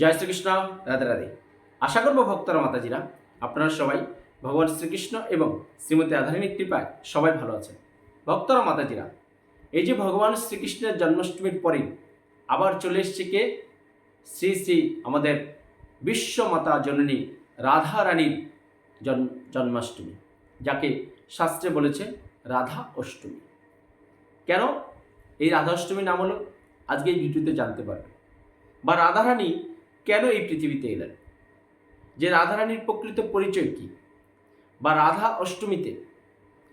জয় শ্রীকৃষ্ণ, রাধে রাধে। আশা করব ভক্তরা মাতাজিরা, আপনারা সবাই ভগবান শ্রীকৃষ্ণ এবং শ্রীমতী রাধারণীর কৃপায় সবাই ভালো আছেন। ভক্তরা মাতাজিরা, এই যে ভগবান শ্রীকৃষ্ণের জন্মাষ্টমীর পরেই আবার চলে এসছে কে? শ্রী শ্রী আমাদের বিশ্বমাতা জননী রাধা রানীর জন্মাষ্টমী, যাকে শাস্ত্রে বলেছে রাধা অষ্টমী। কেন? এই রাধা অষ্টমী নাম হলো, আজকে এই ভিডিওতে জানতে পারবে। বা রাধারানী কেন এই পৃথিবীতে এলেন? যে রাধারানীর প্রকৃত পরিচয় কি? বা রাধা অষ্টমীতে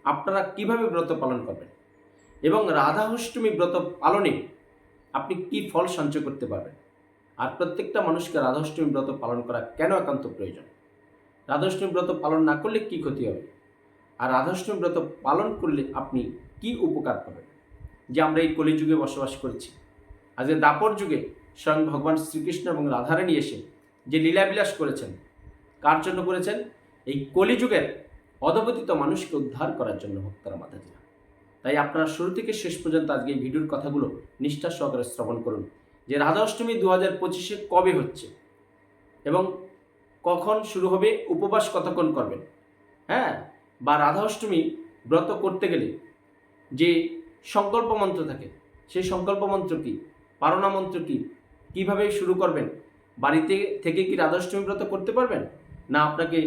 আপনারা কীভাবে ব্রত পালন করবেন? এবং রাধা অষ্টমী ব্রত পালনে আপনি কি ফল সঞ্চয় করতে পারবেন? আর প্রত্যেকটা মানুষকে রাধা অষ্টমী ব্রত পালন করা কেন একান্ত প্রয়োজন? রাধা অষ্টমী ব্রত পালন না করলে কি ক্ষতি হবে? আর রাধা অষ্টমী ব্রত পালন করলে আপনি কি উপকার পাবেন? যে আমরা এই কলিযুগে বসবাস করছি। আজকে দাপর যুগে স্বয়ং ভগবান শ্রীকৃষ্ণ এবং রাধারানী এসে যে লীলাবিলাস করেছেন কার জন্য করেছেন, এই কলিযুগের অধপতিত মানুষকে উদ্ধার করার জন্য ভক্তরা মাতাজিরা তাই আপনারা শুরু থেকে শেষ পর্যন্ত আজকে এই ভিডিওর কথাগুলো নিষ্ঠা সহকারে শ্রবণ করুন যে রাধা অষ্টমী দু হাজার পঁচিশে কবে হচ্ছে এবং কখন শুরু হবে, উপবাস কতক্ষণ করবেন? হ্যাঁ বা রাধা অষ্টমী ব্রত করতে গেলে যে সংকল্প মন্ত্র থাকে, সেই সংকল্প মন্ত্র কী? পারণা মন্ত্র কী? কীভাবে শুরু করবেন? বাড়িতে থেকে কি রাধাষ্টমী ব্রত করতে পারবেন? না আপনাকে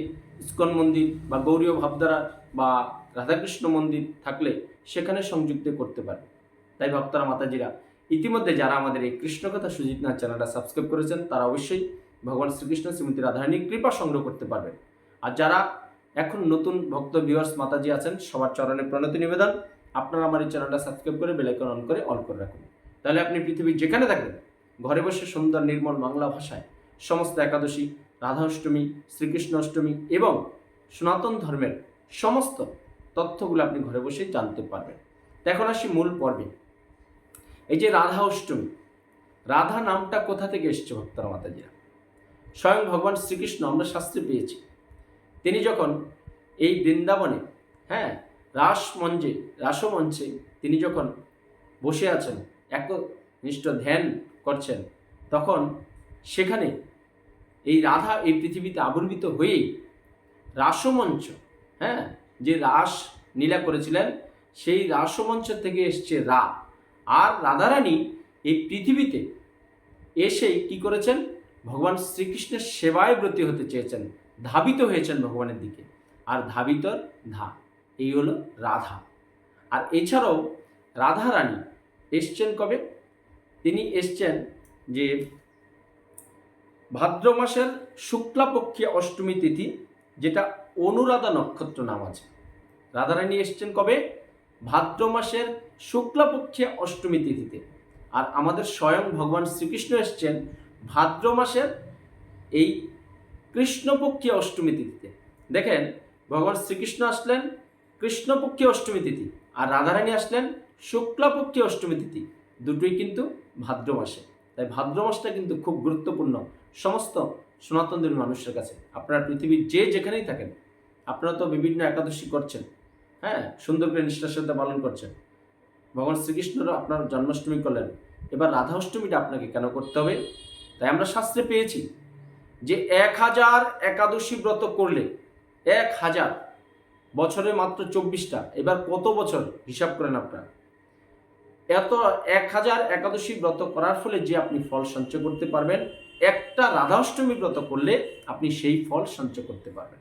ইস্কন মন্দির বা গৌরীয় ভাবধারা বা রাধাকৃষ্ণ মন্দির থাকলে সেখানে সংযুক্ত করতে পারেন তাই ভক্তরা, মাতাজিরা, ইতিমধ্যে যারা আমাদের এই কৃষ্ণকথা সুজিত নাথ চ্যানেলটা সাবস্ক্রাইব করেছেন, তারা অবশ্যই ভগবান শ্রীকৃষ্ণ, শ্রীমতী রাধারানীর কৃপা সংগ্রহ করতে পারবেন। আর যারা এখন নতুন ভক্ত ভিউয়ার্স মাতাজি আছেন, সবার চরণে প্রণতি নিবেদন। আপনারা আমার এই চ্যানেলটা সাবস্ক্রাইব করে বেলাইকন অন করে অল করে রাখুন। তাহলে আপনি পৃথিবীর যেখানে থাকবেন ঘরে বসে সুন্দর নির্মল বাংলা ভাষায় সমস্ত একাদশী রাধা অষ্টমী শ্রীকৃষ্ণ অষ্টমী এবং সনাতন ধর্মের সমস্ত তথ্যগুলো আপনি ঘরে বসেই জানতে পারবেন। এখন আসি মূল পর্বে। এই যে রাধা অষ্টমী রাধা নামটা কোথা থেকে এসছে ভক্তরা মাতাজিরা? স্বয়ং ভগবান শ্রীকৃষ্ণ আমরা শাস্ত্রে পেয়েছি। তিনি যখন এই বৃন্দাবনে হ্যাঁ রাস মঞ্চে রাসমঞ্চে তিনি যখন বসে আছেন এক একনিষ্ঠ ধ্যান করছেন। তখন সেখানে এই রাধা এই পৃথিবীতে আবির্ভূত হয়েই রাসমঞ্চ হ্যাঁ যে রাস নীলা করেছিলেন, সেই রাসমঞ্চ থেকে এসছে রা। আর রাধারানী এই পৃথিবীতে এসেই কি করেছেন? ভগবান শ্রীকৃষ্ণের সেবায় ব্রতী হতে চেয়েছেন, ধাবিত হয়েছেন ভগবানের দিকে। আর ধাবিতর ধা, এই হলো রাধা। আর এছাড়াও রাধারানী এসছেন কবে? তিনি এসছেন যে ভাদ্র মাসের শুক্লাপক্ষে অষ্টমী তিথি, যেটা অনুরাধা নক্ষত্র নাম আছে। রাধারানী এসছেন কবে? ভাদ্র মাসের শুক্লাপক্ষে অষ্টমী তিথিতে। আর আমাদের স্বয়ং ভগবান শ্রীকৃষ্ণ এসছেন ভাদ্র মাসের এই কৃষ্ণপক্ষে অষ্টমী তিথিতে। দেখেন, ভগবান শ্রীকৃষ্ণ আসলেন কৃষ্ণপক্ষে অষ্টমী তিথি আর রাধারানী আসলেন শুক্লাপক্ষে অষ্টমী তিথি। দুটোই কিন্তু ভাদ্র মাসে তাই ভাদ্র মাসটা কিন্তু খুব গুরুত্বপূর্ণ সমস্ত সনাতন ধর্মী মানুষের কাছে। আপনারা পৃথিবীর যে যেখানেই থাকেন, আপনারা তো বিভিন্ন একাদশী করছেন হ্যাঁ? সুন্দর করে নিষ্ঠার সাথে পালন করছেন। ভগবান শ্রীকৃষ্ণরও আপনার জন্মাষ্টমী করলেন। এবার রাধা অষ্টমীটা আপনাকে কেন করতে হবে? তাই আমরা শাস্ত্রে পেয়েছি যে এক হাজার একাদশী ব্রত করলে, এক হাজার বছরে মাত্র চব্বিশটা। এবার কত বছর হিসাব করেন আপনারা? এত এক হাজার একাদশী ব্রত করার ফলে যে আপনি ফল সঞ্চয় করতে পারবেন, একটা রাধাষ্টমী ব্রত করলে আপনি সেই ফল সঞ্চয় করতে পারবেন।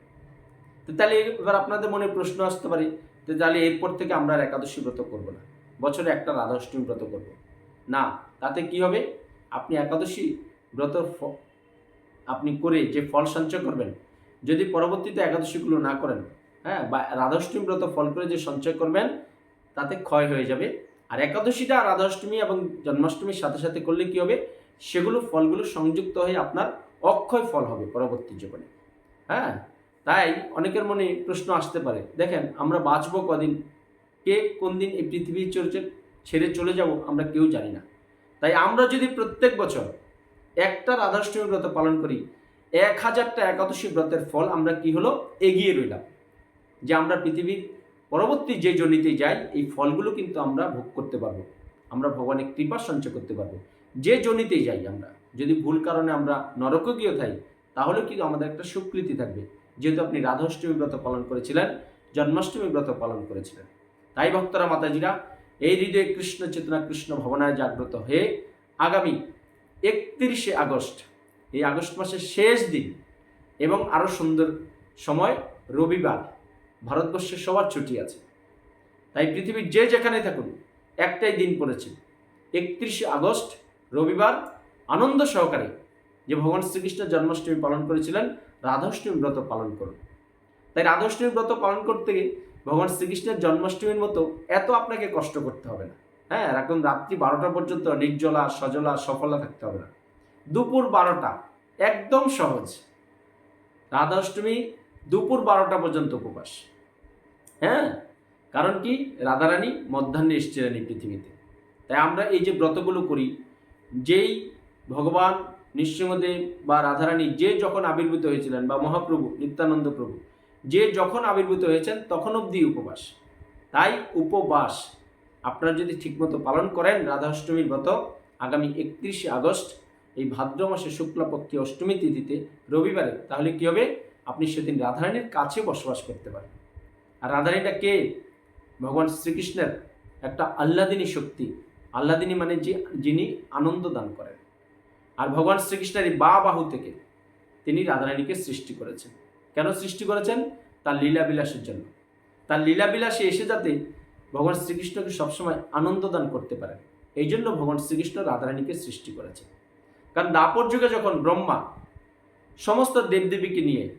তো তাহলে এবার আপনাদের মনে প্রশ্ন আসতে পারে যে তাহলে এরপর থেকে আমরা আর একাদশী ব্রত করব না। বছরে একটা রাধাষ্টমী ব্রত করব। না, তাতে কি হবে? আপনি একাদশী ব্রত আপনি করে যে ফল সঞ্চয় করবেন, যদি পরবর্তীতে একাদশীগুলো না করেন হ্যাঁ বা রাধাষ্টমী ব্রত ফল করে যে সঞ্চয় করবেন, তাতে ক্ষয় হয়ে যাবে। আর একাদশীটা আর রাধাষ্টমী এবং জন্মাষ্টমীর সাথে সাথে করলে কি হবে? সেগুলো ফলগুলো সংযুক্ত হয়ে আপনার অক্ষয় ফল হবে পরবর্তী জীবনে। হ্যাঁ? তাই অনেকের মনে প্রশ্ন আসতে পারে, দেখেন আমরা বাঁচবো কদিন? কে কোন দিন এই পৃথিবী চলছে, ছেড়ে চলে যাব আমরা কেউ জানি না। তাই আমরা যদি প্রত্যেক বছর একটা রাধাষ্টমী ব্রত পালন করি, এক হাজারটা একাদশী ব্রতের ফল আমরা কি হলো? এগিয়ে রইলাম। যে আমরা পৃথিবীর পরবর্তী যে জনিতে যাই, এই ফলগুলো কিন্তু আমরা ভোগ করতে পারব। আমরা ভগবানের কৃপা সঞ্চয় করতে পারব। যে জনিতেই যাই আমরা, যদি ভুল কারণে আমরা নরকে গিয়ে থাই, তাহলে কিন্তু আমাদের একটা স্বীকৃতি থাকবে। যেহেতু আপনি রাধাষ্টমী ব্রত পালন করেছিলেন, জন্মাষ্টমী ব্রত পালন করেছিলেন। তাই ভক্তরা, মাতাজিরা, এই হৃদয়ে কৃষ্ণ চেতনা, কৃষ্ণ ভবনায় জাগ্রত হয়ে আগামী একত্রিশে আগস্ট, এই আগস্ট মাসের শেষ দিন এবং আরও সুন্দর সময়, রবিবার ভারতবর্ষের সবার ছুটি আছে। তাই পৃথিবীর যে যেখানে থাকুন, একটাই দিন পড়েছে। একত্রিশে আগস্ট, রবিবার, আনন্দ সহকারে যে ভগবান শ্রীকৃষ্ণ জন্মাষ্টমী পালন করেছিলেন, রাধাষ্টমী ব্রত পালন করুন। তাই রাধাষ্টমী ব্রত পালন করতে গিয়ে ভগবান শ্রীকৃষ্ণের জন্মাষ্টমীর মতো এত আপনাকে কষ্ট করতে হবে না। হ্যাঁ এখন রাত্রি বারোটা পর্যন্ত নির্জলা, সজলা, সফলা থাকতে হবে না। দুপুর বারোটা, একদম সহজ। রাধাষ্টমী দুপুর বারোটা পর্যন্ত উপবাস। হ্যাঁ? কারণ কি? রাধারানী মধ্যাহ্নে এসেছিলেন এই পৃথিবীতে। তাই আমরা এই যে ব্রতগুলো করি, যেই ভগবান নৃসিংহদেব বা রাধারানী যে যখন আবির্ভূত হয়েছিলেন বা মহাপ্রভু, নিত্যানন্দ প্রভু, যে যখন আবির্ভূত হয়েছেন তখন অবধি উপবাস। তাই উপবাস আপনারা যদি ঠিকমতো পালন করেন, রাধাষ্টমীর ব্রত, আগামী একত্রিশে আগস্ট, এই ভাদ্র মাসে শুক্লপক্ষী অষ্টমী তিথিতে, রবিবারে, তাহলে কী হবে? আপনি সেদিন রাধারানীর কাছে বসবাস করতে পারেন আর রাধারানীটা কে? ভগবান শ্রীকৃষ্ণের একটা আল্লাদিনী শক্তি। আল্লাদিনী মানে যে, যিনি আনন্দ দান করেন। আর ভগবান শ্রীকৃষ্ণের এই বা বাহু থেকে তিনি রাধারানীকে সৃষ্টি করেছেন। কেন সৃষ্টি করেছেন? তার লীলাবিলাসের জন্য। তার লীলাবিলাসে এসে যাতে ভগবান শ্রীকৃষ্ণকে সবসময় আনন্দ দান করতে পারেন। এই জন্য ভগবান শ্রীকৃষ্ণ রাধারানীকে সৃষ্টি করেছেন। কারণ দাপর যুগে যখন ব্রহ্মা সমস্ত দেবদেবীকে নিয়ে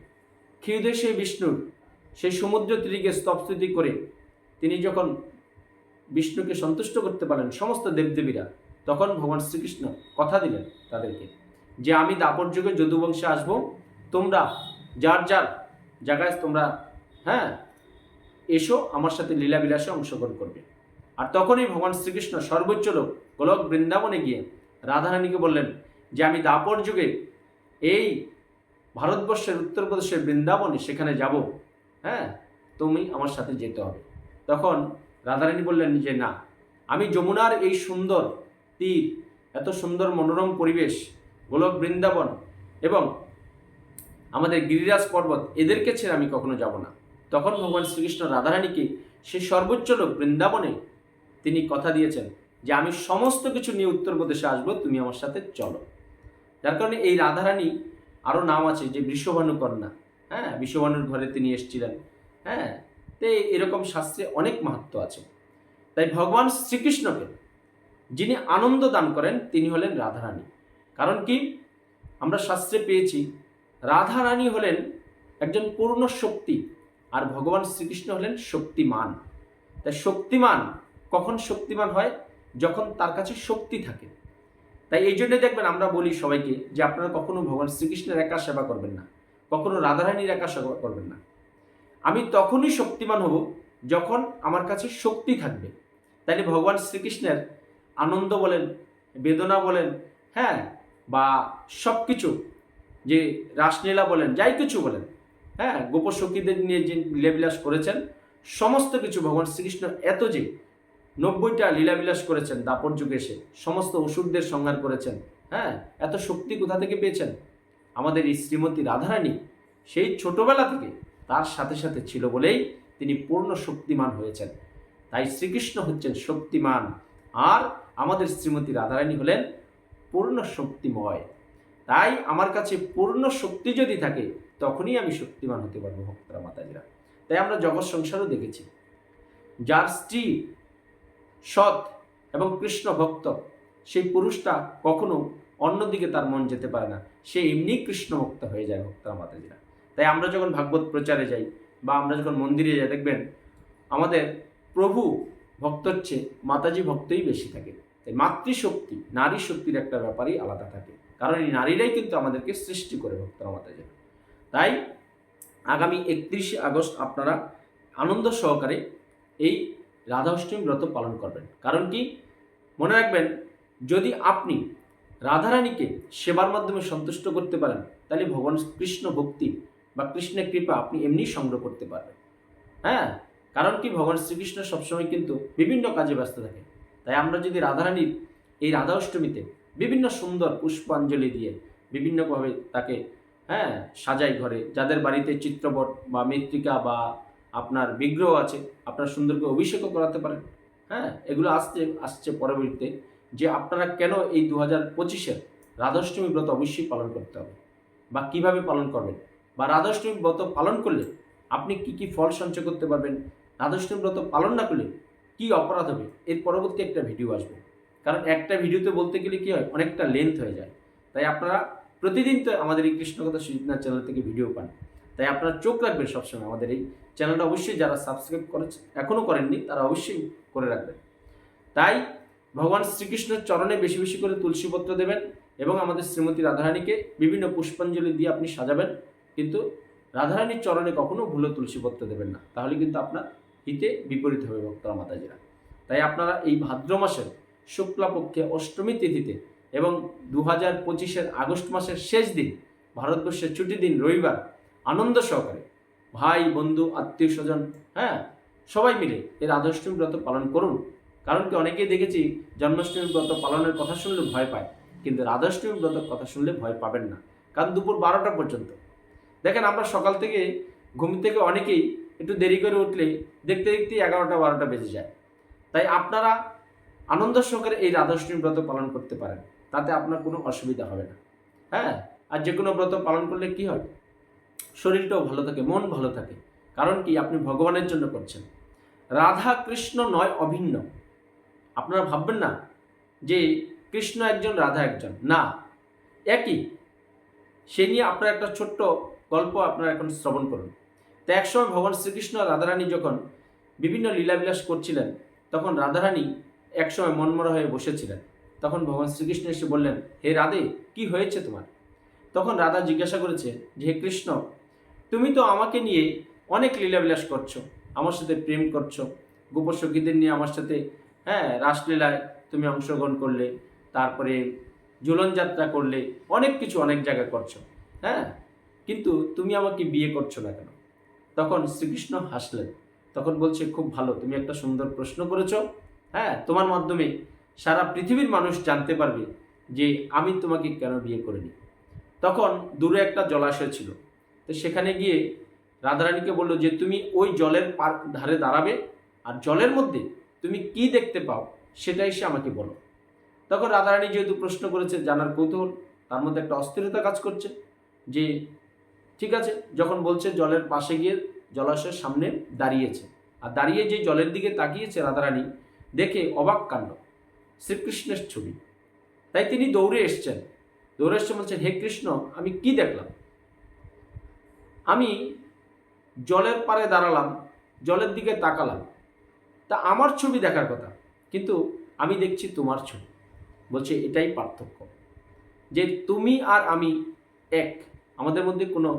ক্ষীরদেব বিষ্ণুর সেই সমুদ্র তীরিকে স্তবস্তুতি করে তিনি যখন বিষ্ণুকে সন্তুষ্ট করতে পারেন, সমস্ত দেবদেবীরা, তখন ভগবান শ্রীকৃষ্ণ কথা দিলেন তাদেরকে যে, আমি দাপর যুগে যদুবংশে আসব। তোমরা যার যার জায়গায় তোমরা হ্যাঁ এসো, আমার সাথে লীলাবিলাসে অংশগ্রহণ করবে। আর তখনই ভগবান শ্রীকৃষ্ণ সর্বোচ্চ লোক গোলক বৃন্দাবনে গিয়ে রাধারানীকে বললেন যে, আমি দাপর যুগে এই ভারতবর্ষের, উত্তরপ্রদেশের বৃন্দাবনে সেখানে যাব। হ্যাঁ তুমি আমার সাথে যেতে হবে। তখন রাধারানী বললেন যে, না, আমি যমুনার এই সুন্দর তীর, এত সুন্দর মনোরম পরিবেশ, গোলক বৃন্দাবন এবং আমাদের গিরিরাজ পর্বত, এদেরকে ছেড়ে আমি কখনো যাব না। তখন ভগবান শ্রীকৃষ্ণ রাধারানীকে সেই সর্বোচ্চ লোক বৃন্দাবনে তিনি কথা দিয়েছেন যে, আমি সমস্ত কিছু নিয়ে উত্তরপ্রদেশে আসব, তুমি আমার সাথে চলো। যার কারণে এই রাধারানী আরও নাম আছে যে, বৃষভানু কন্যা। হ্যাঁ বিশ্বভানুর ঘরে তিনি এসেছিলেন। হ্যাঁ তো এরকম শাস্ত্রে অনেক মাহাত্ম আছে। তাই ভগবান শ্রীকৃষ্ণকে যিনি আনন্দ দান করেন, তিনি হলেন রাধারানী। কারণ কি? আমরা শাস্ত্রে পেয়েছি, রাধারানী হলেন একজন পূর্ণ শক্তি আর ভগবান শ্রীকৃষ্ণ হলেন শক্তিমান। তাই শক্তিমান কখন শক্তিমান হয়? যখন তার কাছে শক্তি থাকে। তাই এই জন্য দেখবেন আমরা বলি সবাইকে যে আপনারা কখনো ভগবান শ্রীকৃষ্ণের একা সেবা করবেন না। কখনো রাধারানীর একা সেবা করবেন না। আমি তখনই শক্তিমান হব যখন আমার কাছে শক্তি থাকবে। তাইলে ভগবান শ্রীকৃষ্ণের আনন্দ বলেন, বেদনা বলেন হ্যাঁ বা সব কিছু যে রাসলীলা বলেন, যাই কিছু বলেন হ্যাঁ গোপসখীদের নিয়ে যে লীলাবিলাস করেছেন, সমস্ত কিছু ভগবান শ্রীকৃষ্ণ এত যে নব্বইটা লীলাবিলাস করেছেন দাপর যুগে এসে, সমস্ত অসুরদের সংহার করেছেন হ্যাঁ এত শক্তি কোথা থেকে পেয়েছেন? আমাদের এই শ্রীমতী রাধারানী সেই ছোটবেলা থেকে তার সাথে সাথে ছিল বলেই তিনি পূর্ণ শক্তিমান হয়েছেন। তাই শ্রীকৃষ্ণ হচ্ছেন শক্তিমান আর আমাদের শ্রীমতী রাধারানী হলেন পূর্ণ শক্তিময়। তাই আমার কাছে পূর্ণ শক্তি যদি থাকে, তখনই আমি শক্তিমান হতে পারব ভক্তরা, মাতাজিরা। তাই আমরা জগৎ সংসারও দেখেছি। যার স্ত্রী সৎ এবং কৃষ্ণ ভক্ত, সেই পুরুষটা কখনো অন্যদিকে তার মন যেতে পারে না। সে এমনি কৃষ্ণ ভক্ত হয়ে যায় ভক্তরা মাতাজিরা তাই আমরা যখন ভাগবত প্রচারে যাই বা আমরা যখন মন্দিরে যাই, দেখবেন আমাদের প্রভু ভক্ত হচ্ছে, মাতাজি ভক্তই বেশি থাকে। তাই মাতৃশক্তি নারী শক্তির একটা ব্যাপারই আলাদা থাকে। কারণ এই নারীরাই কিন্তু আমাদেরকে সৃষ্টি করে ভক্তরা মাতাজি তাই আগামী একত্রিশে আগস্ট আপনারা আনন্দ সহকারে এই রাধা অষ্টমী ব্রত পালন করবেন। কারণ কি? মনে রাখবেন, যদি আপনি রাধারানীকে সেবার মাধ্যমে সন্তুষ্ট করতে পারেন, তাহলে ভগবান কৃষ্ণ ভক্তি বা কৃষ্ণের কৃপা আপনি এমনি সংগ্রহ করতে পারবেন। হ্যাঁ? কারণ কি? ভগবান শ্রীকৃষ্ণ সবসময় কিন্তু বিভিন্ন কাজে ব্যস্ত থাকে। তাই আমরা যদি রাধারানীর এই রাধা অষ্টমীতে বিভিন্ন সুন্দর পুষ্পাঞ্জলি দিয়ে বিভিন্নভাবে তাকে হ্যাঁ সাজাই ঘরে, যাদের বাড়িতে চিত্রপট বা মৃত্তিকা বা আপনার বিগ্রহ আছে, আপনার সুন্দরকে অভিষেকও করাতে পারেন। হ্যাঁ? এগুলো আসছে আসছে পরবর্তীতে। যে আপনারা কেন এই দু হাজার পঁচিশের রাধাষ্টমী ব্রত অবশ্যই পালন করতে হবে? বা কীভাবে পালন করবেন? বা রাধাষ্টমী ব্রত পালন করলে আপনি কি কি ফল সঞ্চয় করতে পারবেন? রাধাষ্টমী ব্রত পালন না করলে কি অপরাধ হবে? এর পরবর্তী একটা ভিডিও আসবে। কারণ একটা ভিডিওতে বলতে গেলে কি হয়? অনেকটা লেন্থ হয়ে যায়। তাই আপনারা প্রতিদিন তো আমাদের এই কৃষ্ণকথা সুজিতনাথ চ্যানেল থেকে ভিডিও পান। তাই আপনারা চোখ রাখবেন সবসময় আমাদের এই চ্যানেলটা অবশ্যই যারা সাবস্ক্রাইব করেছে এখনও করেননি, তারা অবশ্যই করে রাখবেন। তাই ভগবান শ্রীকৃষ্ণের চরণে বেশি বেশি করে তুলসীপত্র দেবেন এবং আমাদের শ্রীমতী রাধারানীকে বিভিন্ন পুষ্পাঞ্জলি দিয়ে আপনি সাজাবেন। কিন্তু রাধারানীর চরণে কখনো ভুলো তুলসীপত্র দেবেন না। তাহলে কিন্তু আপনার হিতে বিপরীত হবে ভক্তরা, মাতাজিরা। তাই আপনারা এই ভাদ্র মাসের শুক্লাপক্ষে অষ্টমী তিথিতে এবং দু হাজার পঁচিশের আগস্ট মাসের শেষ দিন, ভারতবর্ষের ছুটি দিন, রবিবার, আনন্দ সহকারে ভাই, বন্ধু, আত্মীয় স্বজন হ্যাঁ সবাই মিলে এর রাধাষ্টমী ব্রত পালন করুন। কারণ কি অনেকেই দেখেছি জন্মাষ্টমী ব্রত পালনের কথা শুনলে ভয় পায়, কিন্তু রাধাষ্টমী ব্রতের কথা শুনলে ভয় পাবেন না, কারণ দুপুর বারোটা পর্যন্ত। দেখেন আমরা সকাল থেকে ঘুম থেকে অনেকেই একটু দেরি করে উঠলে দেখতে দেখতে এগারোটা বারোটা বেজে যায়। তাই আপনারা আনন্দ সহকারে এই রাধাষ্টমী ব্রত পালন করতে পারেন, তাতে আপনার কোনো অসুবিধা হবে না। হ্যাঁ আর যে কোনো ব্রত পালন করলে কি হয়? শরীরটাও ভালো থাকে, মন ভালো থাকে। কারণ কি আপনি ভগবানের জন্য করছেন। রাধা কৃষ্ণ নয় অভিন্ন। আপনারা ভাববেন না যে কৃষ্ণ একজন, রাধা একজন। না, একই। সে নিয়ে আপনার একটা ছোট্ট গল্প আপনারা এখন শ্রবণ করুন। তো একসময় ভগবান শ্রীকৃষ্ণ রাধারানী যখন বিভিন্ন লীলাবিলাস করছিলেন, তখন রাধারানী একসময় মনমরা হয়ে বসেছিলেন। তখন ভগবান শ্রীকৃষ্ণ এসে বললেন, হে রাধে, কি হয়েছে তোমার? তখন রাধা জিজ্ঞাসা করেছে, যে হে কৃষ্ণ, তুমি তো আমাকে নিয়ে অনেক লীলাবিলাস করছ, আমার সাথে প্রেম করছ গোপসখীদের নিয়ে আমার সাথে হ্যাঁ রাসলীলায় তুমি অংশগ্রহণ করলে, তারপরে ঝুলন যাত্রা করলে, অনেক কিছু, অনেক জায়গায় করছ হ্যাঁ? কিন্তু তুমি আমাকে বিয়ে করছ না কেন? তখন শ্রীকৃষ্ণ হাসলেন, তখন বলছে, খুব ভালো, তুমি একটা সুন্দর প্রশ্ন করেছ হ্যাঁ? তোমার মাধ্যমে সারা পৃথিবীর মানুষ জানতে পারবে যে আমি তোমাকে কেন বিয়ে করিনি। তখন দূরে একটা জলাশয় ছিল, তো সেখানে গিয়ে রাধারানীকে বলল যে, তুমি ওই জলের পার ধারে দাঁড়াবে, আর জলের মধ্যে তুমি কি দেখতে পাও, সেটা এসে আমাকে বলো। তখন রাধারানী যেহেতু প্রশ্ন করেছে জানার কৌতূহল, তার মধ্যে একটা অস্থিরতা কাজ করছে যে, ঠিক আছে, যখন বলছে জলের পাশে গিয়ে জলাশয়ের সামনে দাঁড়িয়েছে। আর দাঁড়িয়ে যে জলের দিকে তাকিয়েছে রাধারানী, দেখে অবাক কাণ্ড, শ্রীকৃষ্ণের ছবি। তাই তিনি দৌড়ে এসছেন। দৌড়ে এসছে বলছেন, হে কৃষ্ণ, আমি কি দেখলাম? আমি জলের পাড়ে দাঁড়ালাম, জলের দিকে তাকালাম। তা আমার ছবি দেখার কথা, কিন্তু আমি দেখছি তোমার ছবি। বলছে, এটাই পার্থক্য। যে তুমি আর আমি এক, আমাদের মধ্যে কোনো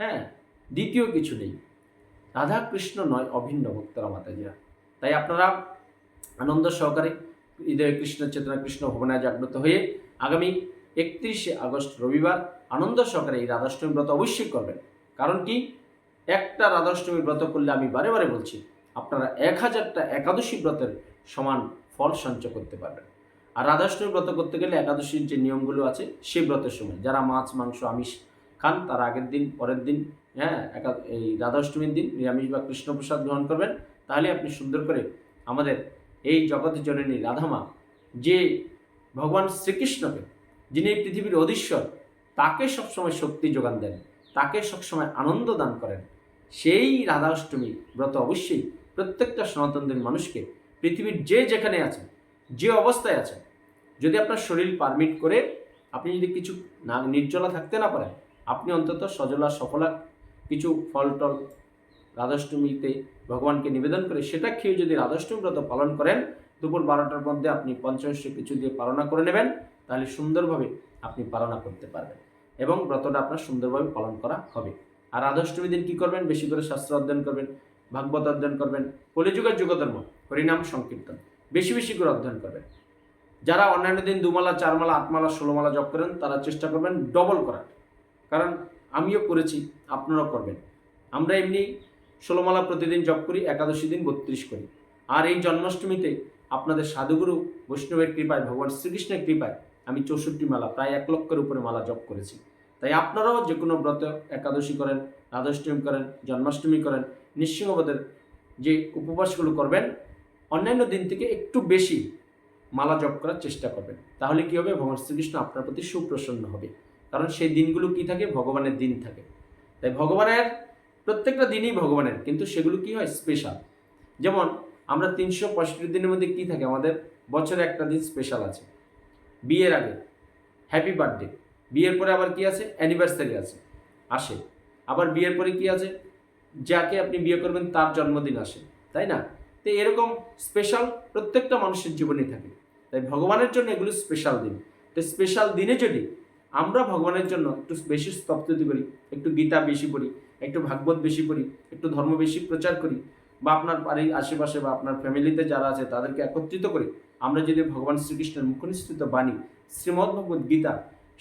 হ্যাঁ দ্বিতীয় কিছু নেই। রাধা কৃষ্ণ নয়, অভিন্ন ভক্তরা মাতাজিরা। তাই আপনারা আনন্দ সহকারে হৃদয় কৃষ্ণ চেতনা, কৃষ্ণ ভবনায় জাগ্রত হয়ে আগামী একত্রিশে আগস্ট রবিবার আনন্দ সহকারে এই রাধাষ্টমী ব্রত অবশ্যই করবেন। কারণ কি? একটা রাধাষ্টমী ব্রত করলে আমি বারে বারে বলছি আপনারা এক হাজারটা একাদশী ব্রতের সমান ফল সঞ্চয় করতে পারবেন। আর রাধাষ্টমী ব্রত করতে গেলে একাদশীর যে নিয়মগুলো আছে সেই ব্রতের সময়। যারা মাছ, মাংস, আমিষ খান, তার আগের দিন, পরের দিন হ্যাঁ একা, এই রাধাষ্টমীর দিন নিরামিষ বা কৃষ্ণপ্রসাদ গ্রহণ করবেন। তাহলে আপনি সুন্দর করে আমাদের এই জগৎ জননী রাধামা, যে ভগবান শ্রীকৃষ্ণকে, যিনি এই পৃথিবীর অধীশ্বর, তাকে সবসময় শক্তি যোগান দেন, তাকে সবসময় আনন্দ দান করেন, সেই রাধাষ্টমী ব্রত অবশ্যই প্রত্যেকটা সনাতনদের মানুষকে পৃথিবীর যে যেখানে আছেন, যে অবস্থায় আছেন, যদি আপনার শরীর পারমিট করে আপনি যদি কিছু না নির্জলা থাকতে না পারেন, আপনি অন্তত সজলা সফলা কিছু ফল টল রাধাষ্টমীতে ভগবানকে নিবেদন করে সেটা খেয়ে যদি রাধাষ্টমী ব্রত পালন করেন, দুপুর বারোটার মধ্যে আপনি পঞ্চাশটি কিছু দিয়ে পালনা করে নেবেন, তাহলে সুন্দরভাবে আপনি পালনা করতে পারবেন এবং ব্রতটা আপনার সুন্দরভাবে পালন করা হবে। আর রাধাষ্টমী দিন কী করবেন? বেশি করে শাস্ত্র অধ্যয়ন করবেন। ভাগবত অধ্যয়ন করবেন, কলিযুগের যুগধর্ম, হরিনাম সংকীর্তন, বেশি বেশি করে অধ্যয়ন করবেন। যারা অন্যান্য দিন দুমালা, চারমালা, আটমালা, ষোলোমালা জপ করেন, তারা চেষ্টা করবেন ডবল করার। কারণ আমিও করেছি, আপনারাও করবেন। আমরা এমনি ষোলোমালা প্রতিদিন জপ করি, একাদশী দিন বত্রিশ করি। আর এই জন্মাষ্টমীতে আপনাদের সাধুগুরু বৈষ্ণবের কৃপায়, ভগবান শ্রীকৃষ্ণের কৃপায় আমি চৌষট্টি মালা, প্রায় এক লক্ষের উপরে মালা জপ করেছি। তাই আপনারাও যে কোনো ব্রত একাদশী করেন, রাধাষ্টমী করেন, জন্মাষ্টমী করেন নৃসিংহবাদের যে উপবাসগুলো করবেন, অন্যান্য দিন থেকে একটু বেশি মালা জপ করার চেষ্টা করবেন। তাহলে কি হবে? ভগবান শ্রীকৃষ্ণ আপনার প্রতি সুপ্রসন্ন হবে। কারণ সেই দিনগুলো কি থাকে? ভগবানের দিন থাকে। তাই ভগবানের, প্রত্যেকটা দিনই ভগবানের, কিন্তু সেগুলো কি হয়? স্পেশাল যেমন আমরা তিনশো পঁয়ষট্টি দিনের মধ্যে কি থাকে? আমাদের বছরে একটা দিন স্পেশাল আছে। বিয়ের আগে হ্যাপি বার্থডে বিয়ের পরে আবার কি আছে? অ্যানিভার্সারি আছে। আসে। আবার বিয়ের পরে কি আছে? যাকে আপনি বিয়ে করবেন তার জন্মদিন আসে, তাই না? তো এরকম স্পেশাল প্রত্যেকটা মানুষের জীবনে থাকে। তাই ভগবানের জন্য এগুলো স্পেশাল দিন। তো স্পেশাল দিনে যদি আমরা ভগবানের জন্য একটু বেশি স্তব্ধতি করি, একটু গীতা বেশি পড়ি, একটু ভাগবত বেশি পড়ি, একটু ধর্ম বেশি প্রচার করি, বা আপনার বাড়ির আশেপাশে বা আপনার ফ্যামিলিতে যারা আছে তাদেরকে একত্রিত করে, আমরা যদি ভগবান শ্রীকৃষ্ণের মুখনিসৃত বাণী, শ্রীমদ্ ভগবত গীতা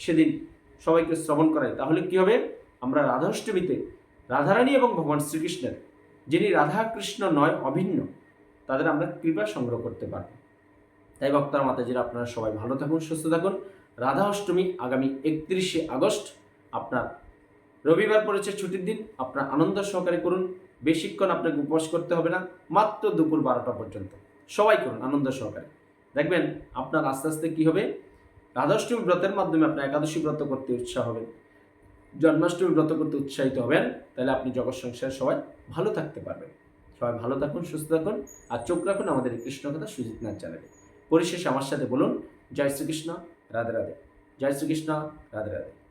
সেদিন সবাইকে শ্রবণ করাই, তাহলে কি হবে? আমরা রাধাষ্টমীতে রাধারানী এবং ভগবান শ্রীকৃষ্ণের, যিনি রাধা কৃষ্ণ নয়, অভিন্ন, তাদের আমরা কৃপা সংগ্রহ করতে পারব। তাই বক্তার মাতাজিরা, আপনারা সবাই ভালো থাকুন, সুস্থ থাকুন। রাধা অষ্টমী আগামী একত্রিশে আগস্ট, আপনার রবিবার পড়েছে ছুটির দিন, আপনার আনন্দ সহকারে করুন। বেশিক্ষণ আপনাকে উপবাস করতে হবে না, মাত্র দুপুর বারোটা পর্যন্ত। সবাই করুন আনন্দ সহকারে। দেখবেন আপনার আস্তে আস্তে কী হবে? রাধাষ্টমী ব্রতের মাধ্যমে আপনার একাদশী ব্রত করতে উৎসাহ হবে। জন্মাষ্টমী ব্রত করতে উৎসাহিত হবেন, তাহলে আপনি জগৎ সংসারে সবাই ভালো থাকতে পারবেন। সবাই ভালো থাকুন, সুস্থ থাকুন, আর চোখ রাখুন আমাদের কৃষ্ণ কথা সুজিত নাথ চ্যানেলে। পরিশেষে আমার সাথে বলুন, জয় শ্রীকৃষ্ণ, রাধে রাধে। জয় শ্রীকৃষ্ণ, রাধে রাধে।